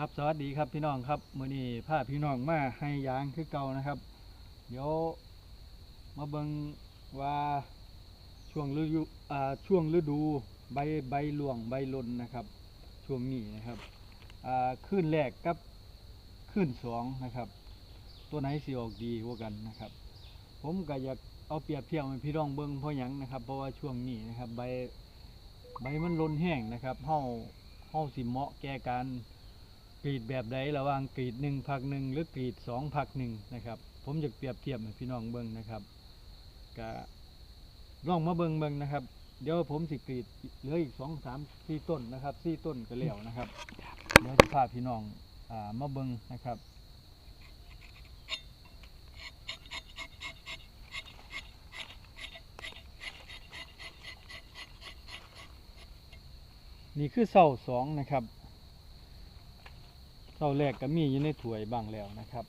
ครับสวัสดีครับพี่น้องครับมื้อนี้พาพี่น้องมาให้ยางคือเก่านะครับ เดี๋ยวมาเบิ่งว่าช่วงฤดูอ่าช่วงฤดูใบใบหลวงใบลนนะครับ ช่วงนี้นะครับอ่าขึ้นแรกกับขึ้นสองนะครับ ตัวไหนสิออกดีกว่ากันนะครับ ผมก็อยากเอาเปรียบเทียบให้พี่น้องเบิ่งเพราะหยังนะครับ เพราะว่าช่วงนี้นะครับ ใบใบมันลนแห้งนะครับเฮาเฮาสิเหมาะแก่การ กรีดแบบใดระหว่างกรีดหนึ่งพักหนึ่งหรือกรีดสองพักหนึ่งนะครับ ผมจะเปรียบเทียบให้พี่น้องเบิ่งนะครับก็ลองมาเบิ่งเบิ่งนะครับ เดี๋ยวผมสิกรีดเหลืออีกสองสามสี่ต้นนะครับสี่ต้นก็แล้วนะครับเดี๋ยวจะพาพี่น้องอ่ามาเบิ่งนะครับนี่คือเสาสองนะครับ เสาแรกก็มีอยู่ในถ้วยบ้างแล้วนะครับ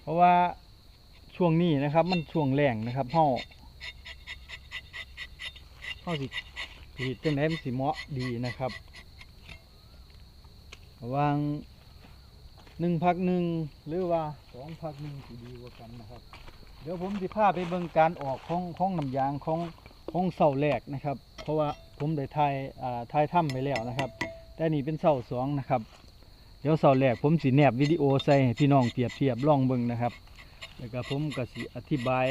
เพราะว่าช่วงนี้นะครับ มันช่วงแรงนะครับเฮาเฮาสิกรีดจังไดมันสิเหมาะดีนะครับวางหนึ่งพักหนึ่งหรือว่าสองพักหนึ่งสิดีกว่ากันนะครับ เดี๋ยวผมจะพาไปเบิ่งการออกของของน้ำยางของ ของเสาแรกนะครับ เพราะว่าผมได้ถ่ายอ่าถ่ายถ้ำไปแล้วนะครับ แต่นี่เป็นเสาสองนะครับ เดี๋ยวเสาแรกผมสิแนบวิดีโอใส่ให้พี่น้องเปรียบเทียบลองเบิ่งนะครับ แล้วก็ผมก็สิอธิบาย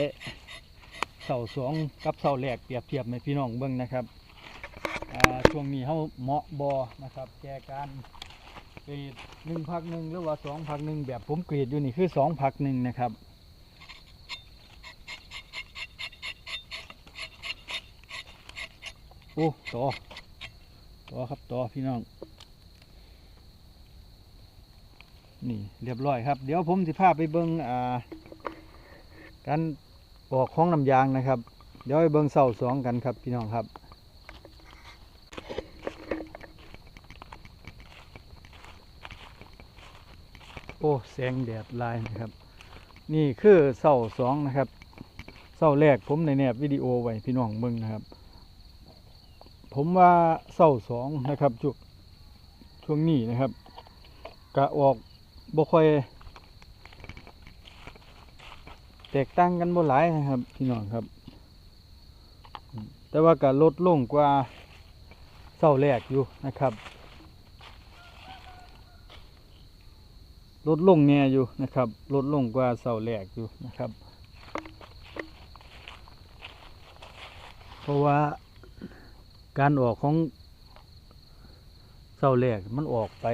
เสาสองกับเสาแรกเปรียบเทียบให้พี่น้องเบิ่งนะครับอ่าช่วงนี้เขาเหมาะบอนะครับแก่การกรีดหนึ่งพักหนึ่งหรือว่าสองพักหนึ่งแบบผมกรีดอยู่นี่คือสองพักหนึ่งนะครับ โอ้ต่อต่อครับต่อพี่น้อง นี่เรียบร้อยครับ เดี๋ยวผมสิพาไปเบิ้งอ่าการปอกของน้ำยางนะครับ เดี๋ยวไปเบิ้งเสาสองกันครับพี่น้องครับโอ้แสงแดดลายนะครับ นี่คือเสาสองนะครับเสาแรกผมในแนบวิดีโอไว้พี่น้องเบิ้งนะครับ ผมว่าเศร้าสองนะครับช่วงช่วงนี้นะครับกะออกบ่ค่อยแตกต่างกันบ่หลายนะครับพี่น้องครับ แต่ว่ากะลดลงกว่าเศร้าแรกอยู่นะครับ ลดลงแน่อยู่นะครับ ลดลงกว่าเศร้าแรกอยู่นะครับ เพราะว่า การออกของเสาแรกมันออกไป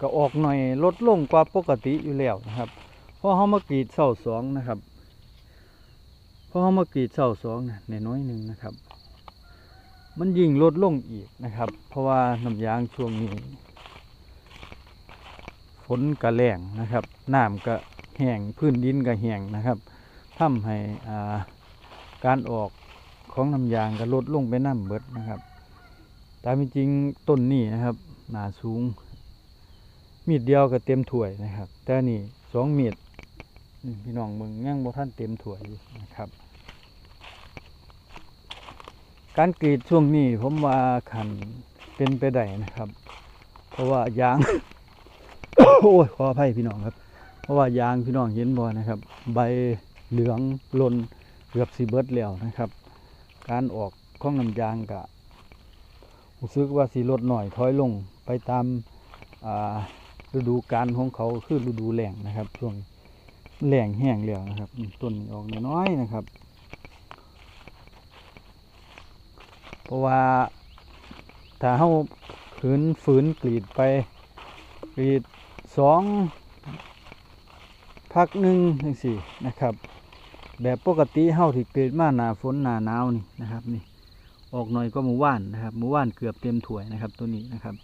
ก็ออกหน่อยลดลงกว่าปกติอยู่แล้วนะครับเพราะเขามากรีดเสาสองนะครับเพราะเขามากรีดเสาสองเนี่ยน้อยหนึ่งนะครับ มันยิ่งลดลงอีกนะครับ เพราะว่าน้ำยางช่วงนี้ฝนกระแรงนะครับน้ำก็แห้งพื้นดินก็แห้งนะครับทำให้การออก ของน้ำยางก็ลดลงไปน้ำเบิดนะครับ ตามเป็นจริงต้นนี้นะครับหนาสูง มีดเดียวก็เต็มถ้วยนะครับ แต่นี่สองมีดพี่น้องเบิ่งยังบ่ท่านเต็มถ้วยอยู่นะครับการกรีดช่วงนี้ผมว่าขันเป็นไปได้นะครับ เพราะว่ายาง โอ้ยขออภัยพี่น้องครับ เพราะว่ายางพี่น้องเห็นบ่นะครับ ใบเหลืองหล่นเกือบสีเบิร์ดแล้วนะครับ การออกของน้ำยางกะรู้สึกว่าสีลดหน่อยถอยลงไปตามฤดูกาลของเขาคือฤดูแล้งนะครับ ช่วงแล้งแห้งแล้วนะครับต้นออกน้อยนะครับ เพราะว่าถ้าเขาขืนฝืนกรีดไปกรีดสองพักหนึ่งจังสี่นะครับ แบบปกติเฮาที่เกิดมาหนาฝนหนาหนาวนี่นะครับนี่ออกหน่อยก็หมูว่านนะครับหมูว่านเกือบเต็มถ้วยนะครับ ตัวนี้นะครับ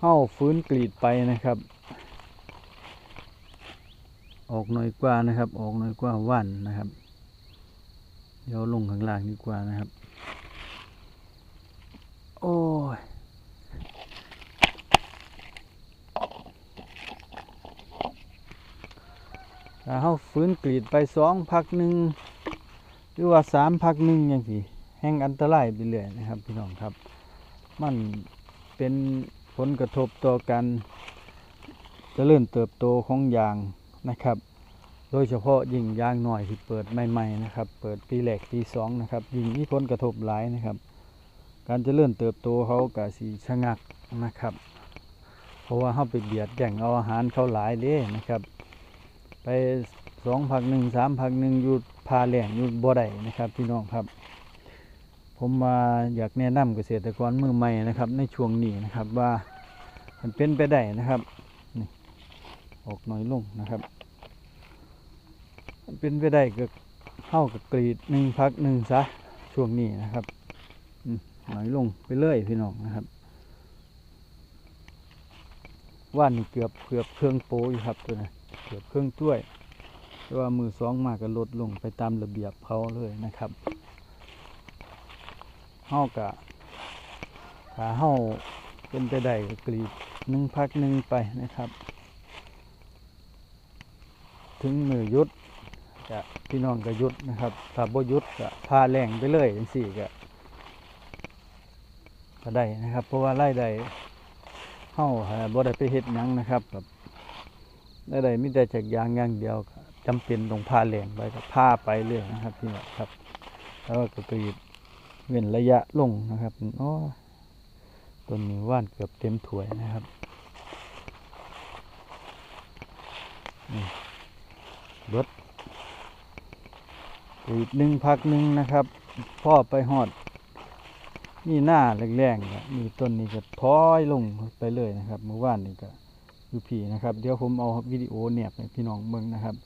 เฮาฟื้นกรีดไปนะครับ ออกหน่อยกว่านะครับ ออกหน่อยกว่าว่านนะครับ เดี๋ยวลงข้างล่างดีกว่านะครับ โอ้ย โถ้าเฮาฟื้นกรีดไปสองพักหนึ่งหรือว่าสามพักหนึ่งอย่างสิแห่งอันตรายไปเรื่อยนะครับพี่น้องครับ มันเป็นผลกระทบต่อการเจริญเติบโตของยางนะครับ โดยเฉพาะยิ่งยางหน่อยที่เปิดใหม่ๆนะครับ เปิดปีแรกปีสองนะครับยิ่งมีผลกระทบหลายนะครับ การเจริญเติบโตเขากะสีชะงักนะครับ เพราะว่าเขาไปเบียดแย่งเอาอาหารเขาหลายเด้นะครับ ไปสองผักหนึ่งสามผักหนึ่งอยู่พาแหล่งอยู่บ่อได้นะครับพี่น้องครับ ผมมาอยากแนะนำเกษตรกรมือใหม่นะครับ ในช่วงนี้นะครับว่ามันเป็นไปได้นะครับนี่ออกหน่อยลงนะครับมันเป็นไปได้ก็เข้ากับกรีดหนึ่งพักหนึ่งซะช่วงนี้นะครับหน่อยลงไปเลยพี่น้องนะครับว่านเกือบเกือบเครื่องโปอยู่ครับตัวนี้ เกือบเครื่องถ้วยแต่ว่ามือสองมากก็ลดลงไปตามระเบียบเขาเลยนะครับเฮากะขาเฮาเป็นไปได้ก็กรีดหนึ่งพักหนึ่งไปนะครับ ถึงมือยุดจะพี่น้องก็ยุดนะครับถ้าบ่ยุดก็พาแรงไปเลยจังสี่ก็ก็ได้นะครับ เพราะว่าไล่ได้เฮาหาบ่ได้ไปเฮ็ดยังนะครับแบบ ได้ได้มีแต่จากยางอย่างเดียวก็จำเป็นต้องพาแรงไปก็พาไปเรื่อยนะครับพี่น้องครับ แล้วก็กรีดเว้นระยะลงนะครับโอ้ต้นนี้ว่านเกือบเต็มถ้วยนะครับนี่เบิดกรีดหนึ่งพักหนึ่งนะครับ พ่อไปหอดมีหน้าแรงๆก็มีต้นนี้ก็ถอยลงไปเลยนะครับเมื่อวานนี้ก็ อยู่พี่นะครับ เดี๋ยวผมเอาวิดีโอเนี่ยให้พี่น้องเบิ่งนะครับ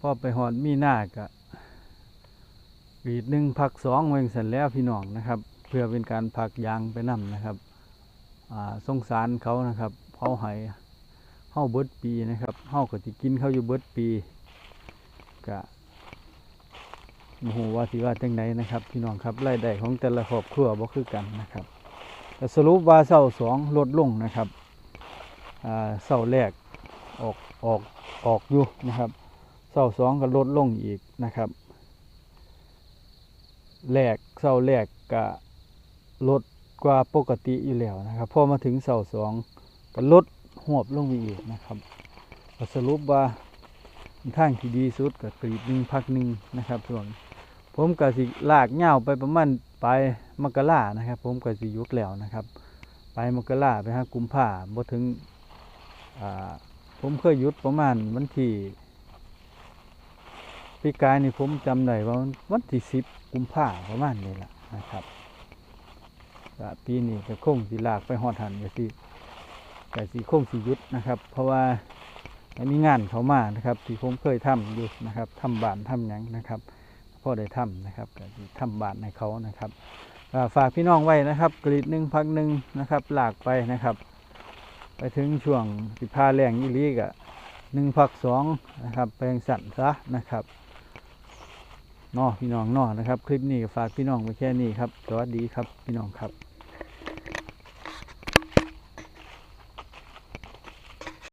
พอไปหอดมีหน้าก็กรีดหนึ่งพักสองเวงเสร็จแล้วพี่น้องนะครับ เพื่อเป็นการพักยางไปนํนะครับอ่าสงสารเขานะครับเขาหายเฮาเบิดปีนะครับเฮาก็สิกินเขาอยู่เบิดปีก็โอ้โหว่าสิว่าจังไดนนะครับ พี่น้องครับรายได้ของแต่ละครอบครัวบ่คือกันนะครับ สรุปว่าเสาสองลดลงนะครับอ่าเสาแรกออกออกออกอยู่นะครับเสาสองก็ลดลงอีกนะครับแรกเสาแรกก็ลดกว่าปกติอยู่แล้วนะครับพอมาถึงเสาสองก็ลดหวบลงไปอีกนะครับสรุปว่าทางที่ดีสุดก็กรีดหนึ่งพักหนึ่งนะครับส่วน ผมก็สิลากเห่าไปประมาณปลายมกรานะครับ ผมก็สิยุดแล้วนะครับปลายมกราไปหากุมภาบ่ถึงผมเคยยุดประมาณวันที่ปีกายนี่ผมจำได้ว่าวันที่สิบกุมภาประมาณนี้แหละนะครับปีนี้ก็คงสิลากไปหอดหันก็สิก็สิคงสิยุดนะครับ เพราะว่ามีงานเขามานะครับ ที่ผมเคยทำอยู่นะครับทำบานทำหยังนะครับ พ่อได้ทำนะครับทำบาทในเขานะครับฝากพี่น้องไว้นะครับกรีดหนึ่งพักหนึ่งนะครับหลากไปนะครับ ไปถึงช่วงสิพาแรงยี่ลีกะหนึ่งพักสองนะครับแปลงสั่นซะนะครับนอพี่น้องนอนะครับ คลิปนี้ฝากพี่น้องไว้แค่นี้ครับสวัสดีครับพี่น้องครับ